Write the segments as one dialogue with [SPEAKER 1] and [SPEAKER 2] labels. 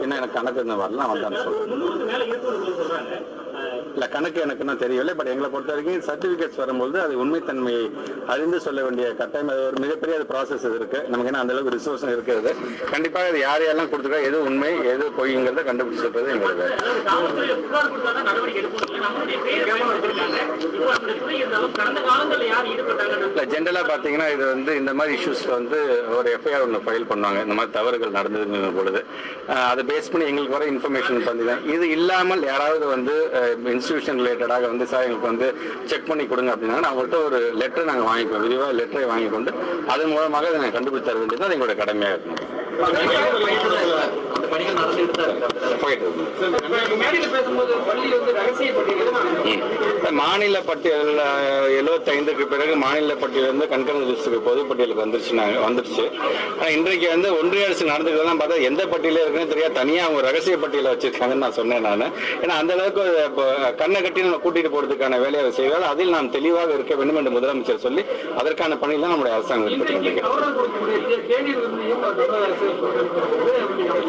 [SPEAKER 1] என்ன எனக்கு கணக்கு வரலாம் வந்தான்னு சொல்றேன். இல்ல கணக்கு எனக்கு இன்னும் தெரியவில்லை பட் எங்களை பொறுத்த வரைக்கும் சர்டிபிகேட்ஸ் வரும்போது அது உண்மைத்தன்மையை அறிந்து சொல்ல வேண்டிய கட்டாயம். அது ஒரு மிகப்பெரிய ப்ராசஸ் இருக்கு. நமக்கு என்ன அந்த அளவுக்கு ரிசோர்ஸும் இருக்கிறது. கண்டிப்பாக இது யார் யாரெல்லாம் கொடுத்துருக்கா எது உண்மை எது பொய்ங்கிறத கண்டுபிடிச்சு சொல்றது எங்களுக்கு.
[SPEAKER 2] இல்லை
[SPEAKER 1] ஜென்ரலாக பார்த்தீங்கன்னா இது வந்து இந்த மாதிரி இஷ்யூஸ்க்கு வந்து ஒரு எஃப்ஐஆர் ஒன்று ஃபைல் பண்ணுவாங்க. இந்த மாதிரி தவறுகள் நடந்ததுங்கிற பொழுது. அதை பேஸ் பண்ணி எங்களுக்கு வர இன்ஃபர்மேஷன் தான் இது இல்லாமல் யாராவது வந்து இன்ஸ்டியூஷன் ரிலேட்டடாக வந்து சார் எங்களுக்கு வந்து செக் பண்ணி கொடுங்க அப்படின்னா அவங்கள்ட்ட ஒரு லெட்டர் நாங்கள் வாங்கிக்குவோம். விரிவாக லெட்டரை வாங்கி கொண்டு அதன் மூலமாக அதை நாங்கள் கண்டுபிடிச்சு தர வேண்டியது அது எங்களோட கடமையாக இருக்கும்.
[SPEAKER 2] அந்த பணிகள் நடந்துட்டு தான் இருக்கு. பட்டியல்
[SPEAKER 1] மாநில பட்டியல் எழுபத்தைந்துக்கு பிறகு மாநில பட்டியலிருந்து கண்கரண்ட் லிஸ்ட்டுக்கு பொது பட்டியலுக்கு வந்துருச்சு வந்துருச்சு. ஆனால் இன்றைக்கு வந்து ஒன்றிய அரசு நடந்துக்கிறதெல்லாம் பார்த்தா எந்த பட்டியலில் இருக்குன்னு தெரியாது. தனியாக அவங்க ரகசிய பட்டியலை வச்சிருக்காங்கன்னு நான் சொன்னேன் நான். ஏன்னா அந்த அளவுக்கு கண்ணை கட்டி நம்ம கூட்டிட்டு போறதுக்கான வேலையை செய்வார். அதில் நாம் தெளிவாக இருக்க வேண்டும் என்று முதலமைச்சர் சொல்லி அதற்கான பணியில் தான் நம்முடைய அரசாங்கம் ஈடுபட்டு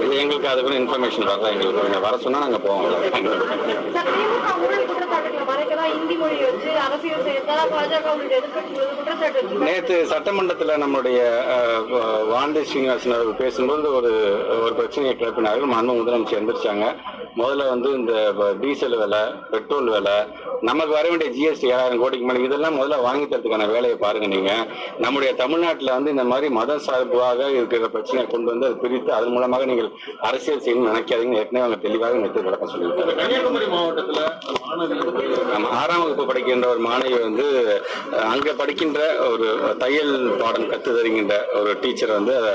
[SPEAKER 1] இது எங்களுக்கு அதுக்குள்ள இன்ஃபர்மேஷன் வரல. எங்களுக்கு நீங்க வர சொன்னா நாங்கள் போவோம். நேற்று சட்டமன்றத்தில் நம்முடைய அஹ், வ- வானதி ஸ்ரீனிவாசன் அவர்கள் பேசும்போது ஒரு ஒரு பிரச்சனையை கிளப்பினார்கள். மாண்பு முதலமைச்சர் எந்திரிச்சாங்க. முதல்ல வந்து இந்த டீசல் விலை பெட்ரோல் விலை நமக்கு வர வேண்டிய ஜிஎஸ்டி ஏழாயிரம் கோடிக்கு மேலே இதெல்லாம் முதல்ல வாங்கி தரதுக்கான வேலையை பாருங்க நீங்க. நம்முடைய தமிழ்நாட்டில் வந்து இந்த மாதிரி மத சார்பாக இருக்கிற பிரச்சனையை கொண்டு வந்து அதை பிரித்து அதன் மூலமாக நீங்கள் அரசியல் செய்யணும்னு நினைக்காதீங்க. ஏற்கனவே அவங்க தெளிவாக நேற்று விளக்கம் சொல்லியிருக்காங்க.
[SPEAKER 3] கன்னியாகுமரி மாவட்டத்துல
[SPEAKER 1] ஆறாம் வகுப்பு படிக்கின்ற ஒரு மாணவி வந்து அங்க படிக்கின்ற ஒரு தையல் பாடம் கத்து தருகின்ற ஒரு டீச்சர் வந்து அதை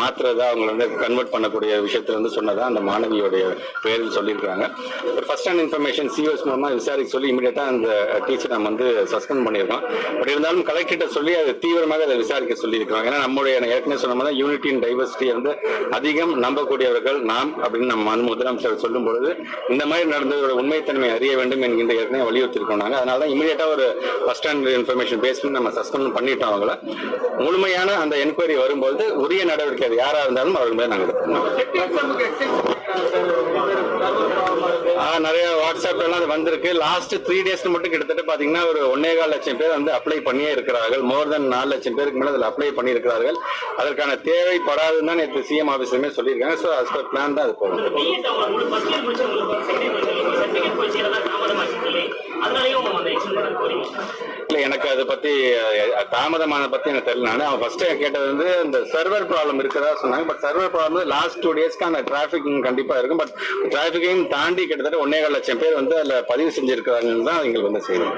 [SPEAKER 1] மாத்துறதா அவங்களை வந்து கன்வெர்ட் பண்ணக்கூடிய விஷயத்துல வந்து சொன்னதா அந்த மாணவியோடைய பேரில் சொல்லியிருக்காங்க. ஒரு ஃபர்ஸ்ட் ஹேண்ட் இன்ஃபர்மேஷன் சிஓஎஸ் மூலமா விசாரிக்க சொல்லி இமீடியட்டா அந்த டீச்சர் நம்ம வந்து சஸ்பெண்ட் பண்ணியிருக்கோம் பட் இருந்தாலும் கலெக்டர்கிட்ட சொல்லி அதை தீவிரமாக அதை விசாரிக்க சொல்லியிருக்கோம் ஏன்னா நம்முடைய ஏற்கனவே சொன்ன மாதிரி யூனிட்டி அண்ட் டைவர்சிட்டி வந்து அதிகம் நம்பக்கூடியவர்கள் நாம் அப்படின்னு நம்ம மனு முதலமைச்சர் சொல்லும் பொழுது இந்த மாதிரி நடந்ததோட உண்மைத்தன்மை அறிய வேண்டும் என்கின்ற ஏற்கனவே வலியுறுத்திருக்கோம் நாங்கள் அதனால தான் இமீடியட்டா ஒரு ஃபர்ஸ்ட் ஹேண்ட் இன்ஃபர்மேஷன் பேஸ் பண்ணி நம்ம சஸ்பெண்ட் பண்ணிட்டோம் அவங்கள. முழுமையான அந்த என்கொயரி வரும்போது உரிய நடவடிக்கை அது யாரா இருந்தாலும் அவர்கள் மேலே நாங்கள் எடுப்போம் நிறைய வாட்ஸ்அப்ல எல்லாம் அது வந்திருக்கு. லாஸ்ட் த்ரீ டேஸ்க்கு மட்டும் கிட்டத்தட்ட பாத்தீங்கன்னா ஒரு ஒன்னே கால் லட்சம் பேர் வந்து அப்ளை பண்ணியே இருக்கிறார்கள். மோர் தென் நாலு லட்சம் பேருக்கு மேல அதில் அப்ளை பண்ணியிருக்கிறார்கள். அதற்கான தேவைப்படாதுன்னு தான் நேற்று சிஎம் ஆஃபீஸருமே சொல்லியிருக்காங்க. ஸோ அஸ் பிளான் தான் அது போகும். எனக்கு அதை பத்தி தாமதமான பத்தி எனக்கு தெரியல. நான் அவன் ஃபர்ஸ்ட் கேட்டது வந்து இந்த சர்வர் ப்ராப்ளம் இருக்கிறதா சொன்னாங்க. But server problem last two டேஸ்க்கு அந்த டிராஃபிக் கண்டிப்பா இருக்கும். பட் டிராஃபிக்கையும் தாண்டி கிட்டத்தட்ட ஒன்னே கால் லட்சம் பேர் வந்து அதில் பதிவு செஞ்சிருக்கிறாங்கன்னு தான் எங்களுக்கு வந்து செய்யணும்